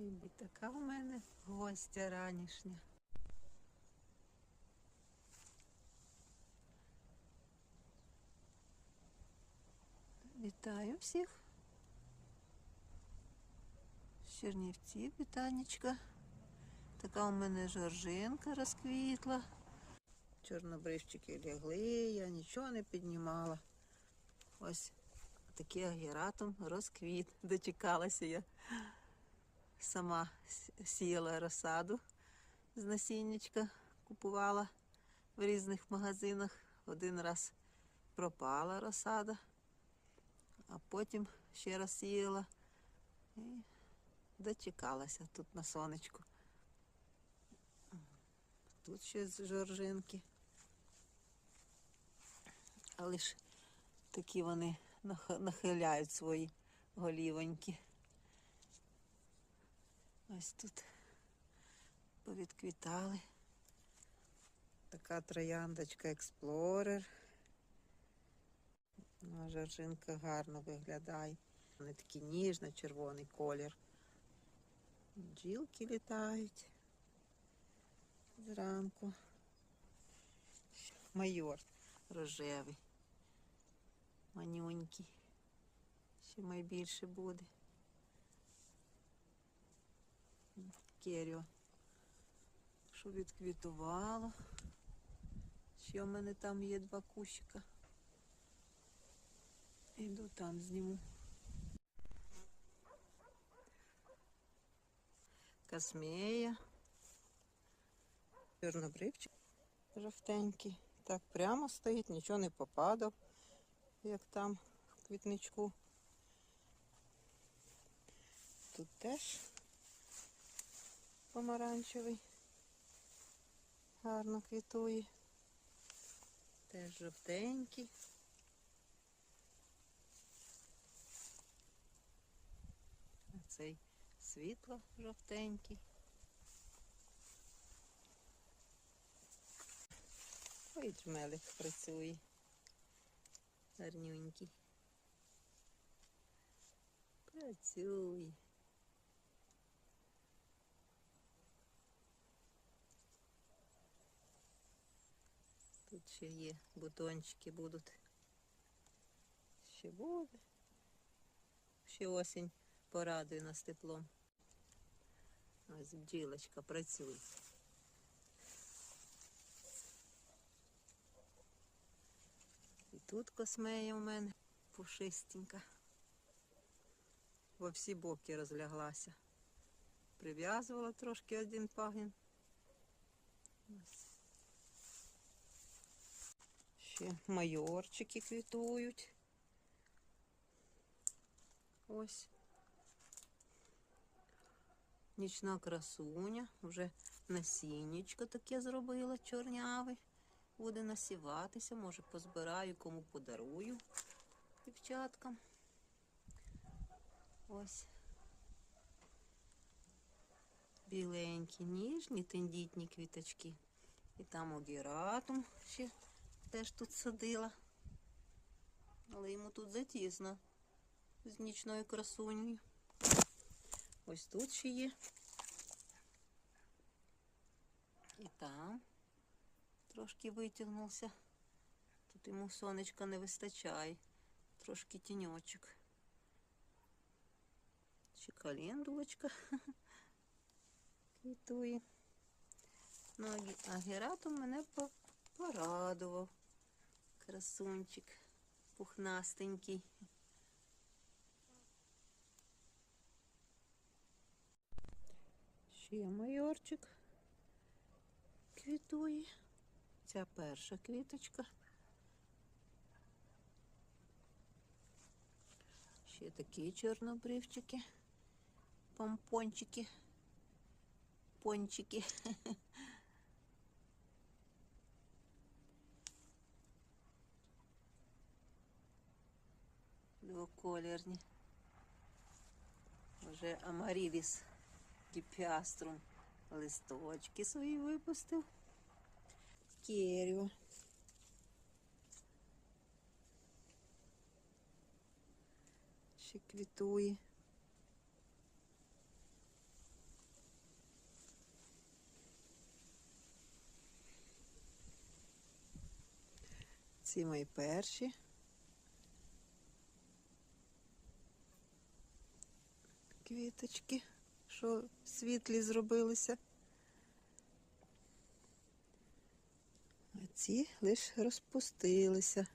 І така у мене гостя ранішня. Вітаю всіх. З Чернівців, вітанечка. Така у мене жоржинка розквітла. Чорнобривчики лягли, я нічого не піднімала. Ось такий агератум розквіт. Дочекалася я. Сама сіяла розсаду з насіннячка, купувала в різних магазинах. Один раз пропала розсада, а потім ще раз сіяла і дочекалася тут на сонечку. Тут ще з жоржинки. Але ж такі вони нахиляють свої голівоньки. Ось тут повідквітали. Така трояндочка експлорер. Ну, Жоржинка гарно виглядає. Вони такі ніжно-червоний колір. Бджілки літають зранку. Майор рожевий. Манюнький. Ще найбільше буде. Керіо. Що відквітувало. Ще в мене там є два кущика. Іду там зніму. Космея. Чорнобривчик жовтенький. Так прямо стоїть, нічого не попадав, як там в квітничку. Тут теж помаранчевий. Гарно квітує. Теж жовтенький. А цей світло жовтенький. Ой, джмелик працює. Гарнюнький. Працює. Тут ще є бутончики будуть. Ще буде. Ще осінь порадує нас теплом. Ось бджілочка працює. І тут космея у мене пушистенька. Во всі боки розляглася. Прив'язувала трошки один пагін. Ось. Ще майорчики квітують. Ось. Нічна красуня. Вже насіннячко таке зробила чорняве. Буде насіватися, може позбираю, кому подарую дівчаткам. Ось. Біленькі, ніжні, тендітні квіточки. І там огіратум ще теж тут садила. Але йому тут затісно з нічною красунею. Ось тут ще є. І там трошки витягнувся. Тут йому сонечка не вистачає. Трошки тіньочок. Ще календулочка квітує. Ну, а гератум мене порадував. Красунчик пухнастенький. Ще майорчик квітує. Ця перша квіточка. Ще такі чорнобривчики, помпончики, пончики. колірні. Вже амаріліс кіпіаструм листочки свої випустив. Керіо. Ще квітує. Ці мої перші. Квіточки, що світлі зробилися. А ці лише розпустилися.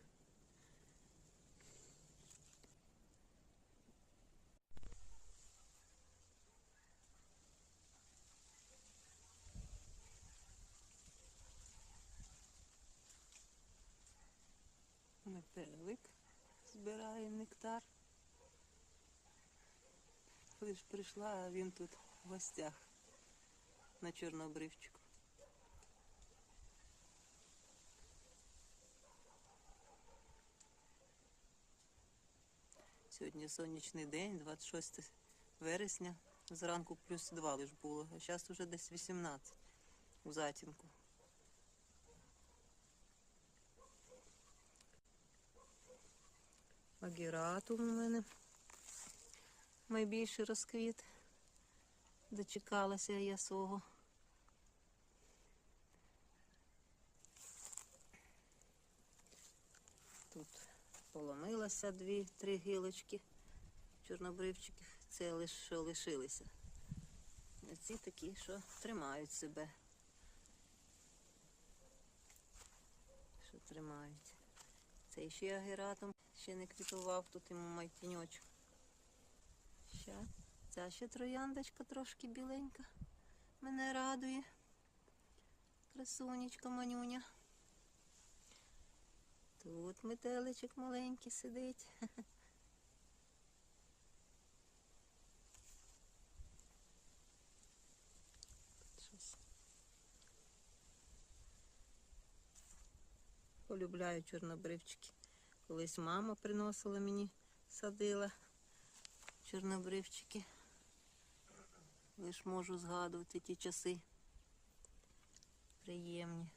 Метелик збирає нектар. Лиш прийшла, а він тут в гостях на чорнобривчику. Сьогодні сонячний день, 26 вересня. Зранку плюс 2 лиш було, а зараз вже десь 18 у затінку. Агіратум у мене найбільший розквіт. Дочекалася я свого. Тут поломилося дві-три гілочки чорнобривчиків. Це лише що лишилися. Ці такі, що тримають себе. Що тримають. Цей ще агератом ще не квітував, тут йому майтіньочок. Ще. Ця ще трояндочка трошки біленька. Мене радує. Красунечка манюня. Тут метеличок маленький сидить. Полюбляю чорнобривчики. Колись мама приносила мені, садила чорнобривчики. Лиш можу згадувати ті часи. Приємні.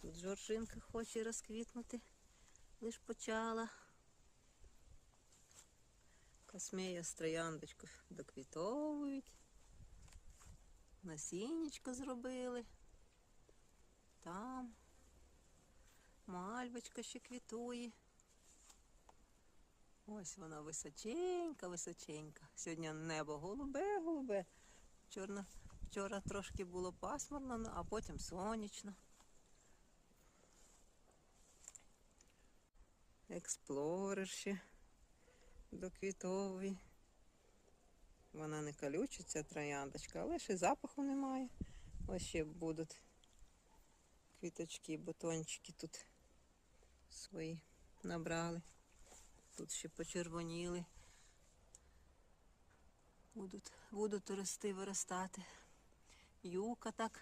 Тут жоржинка хоче розквітнути. Лиш почала. Космея з трояндочку доквітовують. Насіннячко зробили. Там. Мальвочка ще квітує. Ось вона височенька, височенька. Сьогодні небо голубе, голубе. Чорно, вчора трошки було пасмурно, ну, а потім сонячно. Експлорер ще доквітовий. Вона не колюча, ця трояндочка, але ще запаху немає. Ось ще будуть квіточки, бутончики тут свої набрали. Тут ще почервоніли. Будуть, будуть рости, виростати. Юка так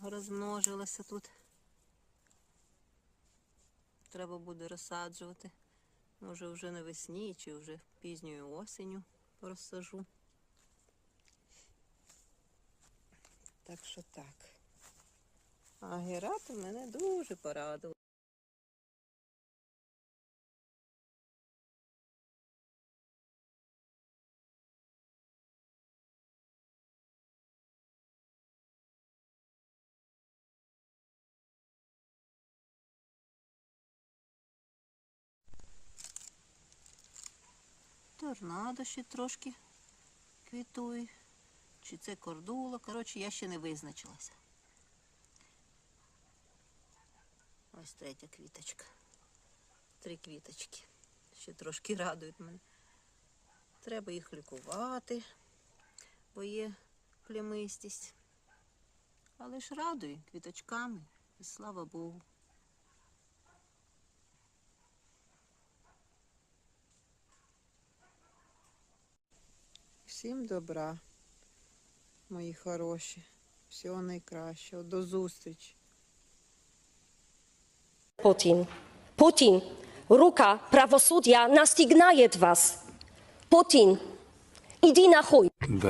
розмножилася тут. Треба буде розсаджувати. Може вже навесні чи вже пізньою осенню розсажу. Так що так. А герат мене дуже порадував. Торнадо ще трошки квітує. Чи це кордула. Коротше, я ще не визначилася. Ось третя квіточка. Три квіточки. Ще трошки радують мене. Треба їх лікувати, бо є плямистість. Але ж радує квіточками. І слава Богу. Всім добра, мої хороші. Всього найкращого. До зустрічі. Putin. Putin, ruka prawosławia nastygnaje was. Putin, idź na chuj.